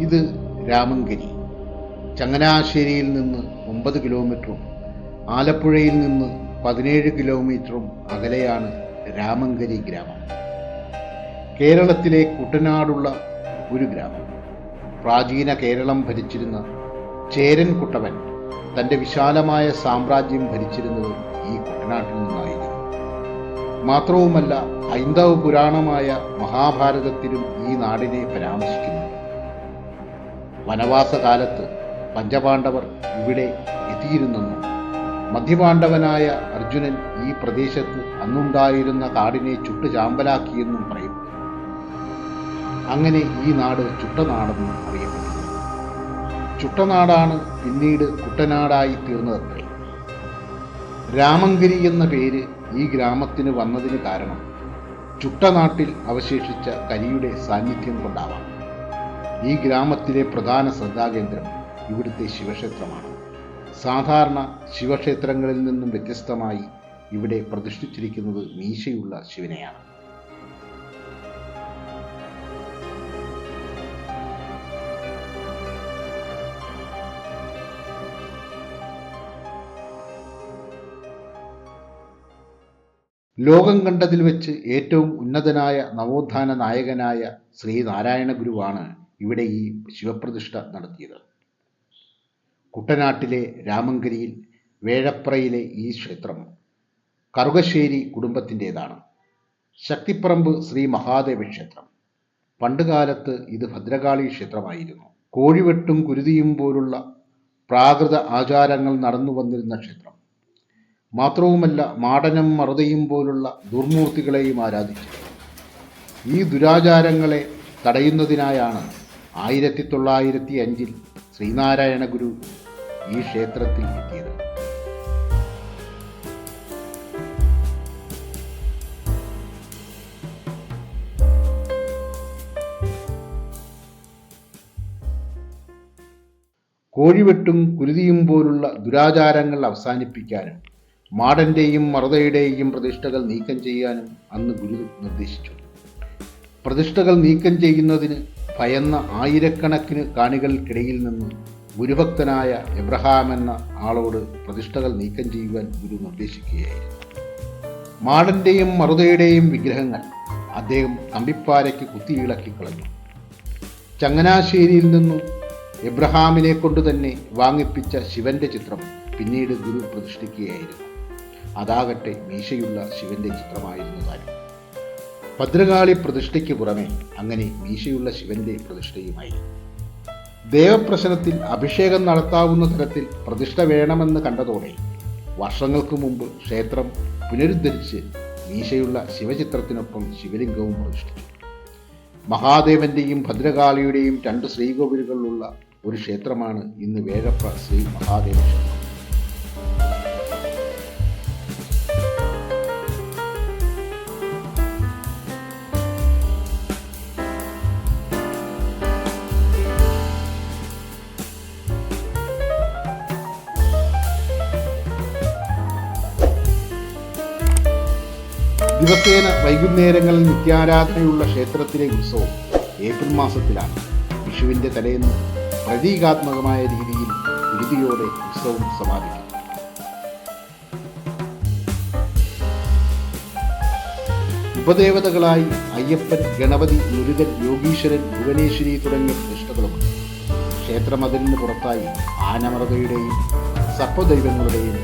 ഇത് രാമങ്കരി ചങ്ങനാശ്ശേരിയിൽ നിന്ന് ഒമ്പത് കിലോമീറ്ററും ആലപ്പുഴയിൽ നിന്ന് പതിനേഴ് കിലോമീറ്ററും അകലെയാണ് രാമങ്കരി ഗ്രാമം. കേരളത്തിലെ കുട്ടനാടുള്ള ഒരു ഗ്രാമം. പ്രാചീന കേരളം ഭരിച്ചിരുന്ന ചേരൻ കുട്ടവൻ തന്റെ വിശാലമായ സാമ്രാജ്യം ഭരിച്ചിരുന്നത് ഈ കുട്ടനാട്ടിൽ നിന്നായിരുന്നു. മാത്രവുമല്ല ഹൈന്ദവ പുരാണമായ മഹാഭാരതത്തിലും ഈ നാടിനെ പരാമർശിക്കുന്നുണ്ട് വനവാസകാലത്ത് പഞ്ചപാണ്ഡവർ ഇവിടെ എത്തിയിരുന്നെന്നും മധ്യപാണ്ഡവനായ അർജുനൻ ഈ പ്രദേശത്ത് അന്നുണ്ടായിരുന്ന കാടിനെ ചുട്ടു ചാമ്പലാക്കിയെന്നും പറയും. അങ്ങനെ ഈ നാട് ചുട്ടനാടെന്നും അറിയപ്പെടുന്നു. ചുട്ടനാടാണ് പിന്നീട് കുട്ടനാടായി തീർന്നതത്രേ രാമങ്കിരി എന്ന പേര് ഈ ഗ്രാമത്തിന് വന്നതിന് കാരണം ചുട്ടനാട്ടിൽ അവശേഷിച്ച കരിയുടെ സാന്നിധ്യം കൊണ്ടാവാം. ഈ ഗ്രാമത്തിലെ പ്രധാന ശ്രദ്ധാകേന്ദ്രം ഇവിടുത്തെ ശിവക്ഷേത്രമാണ്. സാധാരണ ശിവക്ഷേത്രങ്ങളിൽ നിന്നും വ്യത്യസ്തമായി ഇവിടെ പ്രതിഷ്ഠിച്ചിരിക്കുന്നത് മീശയുള്ള ശിവനെയാണ്. ലോകം കണ്ടതിൽ വെച്ച് ഏറ്റവും ഉന്നതനായ നവോത്ഥാന നായകനായ ശ്രീനാരായണ ഗുരുവാണ് ഇവിടെ ഈ ശിവപ്രതിഷ്ഠ നടത്തിയത്. കുട്ടനാട്ടിലെ രാമങ്കരിയിൽ വേഴപ്രയിലെ ഈ ക്ഷേത്രം കറുകശ്ശേരി കുടുംബത്തിന്റെതാണ്. ശക്തിപ്പറമ്പ് ശ്രീ മഹാദേവ ക്ഷേത്രം. പണ്ടുകാലത്ത് ഇത് ഭദ്രകാളി ക്ഷേത്രമായിരുന്നു. കോഴിവെട്ടും കുരുതിയും പോലുള്ള പ്രാകൃത ആചാരങ്ങൾ നടന്നു വന്നിരുന്ന ക്ഷേത്രം. മാത്രവുമല്ല മാടനം മറുതയും പോലുള്ള ദുർമൂർത്തികളെയും ആരാധിച്ചു. ഈ ദുരാചാരങ്ങളെ തടയുന്നതിനായാണ് ആയിരത്തി തൊള്ളായിരത്തി അഞ്ചിൽ ശ്രീനാരായണ ഗുരു ഈ ക്ഷേത്രത്തിൽ എത്തിയത്. കോഴിവെട്ടും കുരുതിയും പോലുള്ള ദുരാചാരങ്ങൾ അവസാനിപ്പിക്കാനും മാടന്റെയും മറുതയുടെയും പ്രതിഷ്ഠകൾ നീക്കം ചെയ്യാനും അന്ന് ഗുരു നിർദ്ദേശിച്ചു. പ്രതിഷ്ഠകൾ നീക്കം ചെയ്യുന്നതിന് ഭയന്ന ആയിരക്കണക്കിന് കാണികൾക്കിടയിൽ നിന്ന് ഗുരുഭക്തനായ എബ്രഹാം എന്ന ആളോട് പ്രതിഷ്ഠകൾ നീക്കം ചെയ്യുവാൻ ഗുരു നിർദ്ദേശിക്കുകയായിരുന്നു. മാടന്റെയും മറുതയുടെയും വിഗ്രഹങ്ങൾ അദ്ദേഹം കമ്പിപ്പാരയ്ക്ക് കുത്തിയിളക്കി കളഞ്ഞു. ചങ്ങനാശ്ശേരിയിൽ നിന്നും എബ്രഹാമിനെ കൊണ്ടുതന്നെ വാങ്ങിപ്പിച്ച ശിവന്റെ ചിത്രം പിന്നീട് ഗുരു പ്രതിഷ്ഠിക്കുകയായിരുന്നു. അതാകട്ടെ മീശയുള്ള ശിവന്റെ ചിത്രമായിരുന്നു താനും ഭദ്രകാളി പ്രതിഷ്ഠയ്ക്ക് പുറമെ അങ്ങനെ മീശയുള്ള ശിവന്റെ പ്രതിഷ്ഠയുമായി ദേവപ്രശ്നത്തിൽ അഭിഷേകം നടത്താവുന്ന തരത്തിൽ പ്രതിഷ്ഠ വേണമെന്ന് കണ്ടതോടെ വർഷങ്ങൾക്ക് മുമ്പ് ക്ഷേത്രം പുനരുദ്ധരിച്ച് മീശയുള്ള ശിവചിത്രത്തിനൊപ്പം ശിവലിംഗവും പ്രതിഷ്ഠിച്ചു. മഹാദേവന്റെയും ഭദ്രകാളിയുടെയും രണ്ട് ശ്രീകോവിലുകളിലുള്ള ഒരു ക്ഷേത്രമാണ് ഇന്ന് വേഴപ്ര ശ്രീ മഹാദേവ ക്ഷേത്രം. ദിവസേന വൈകുന്നേരങ്ങളിൽ നിത്യാരാധനയുള്ള ക്ഷേത്രത്തിലെ ഉത്സവം ഏപ്രിൽ മാസത്തിലാണ്. വിഷുവിന്റെ തലേന്ന് പ്രതീകാത്മകമായ രീതിയിൽ വിരുതിയോടെ ഉത്സവം സമാപിക്കും. ഉപദേവതകളായി അയ്യപ്പൻ ഗണപതി മുരുകൻ യോഗീശ്വരൻ ഭുവനേശ്വരി തുടങ്ങിയ പ്രതിഷ്ഠകളുമുണ്ട് ക്ഷേത്രമതിലിന് പുറത്തായി ആനമൃതയുടെയും സർപ്പദൈവങ്ങളുടെയും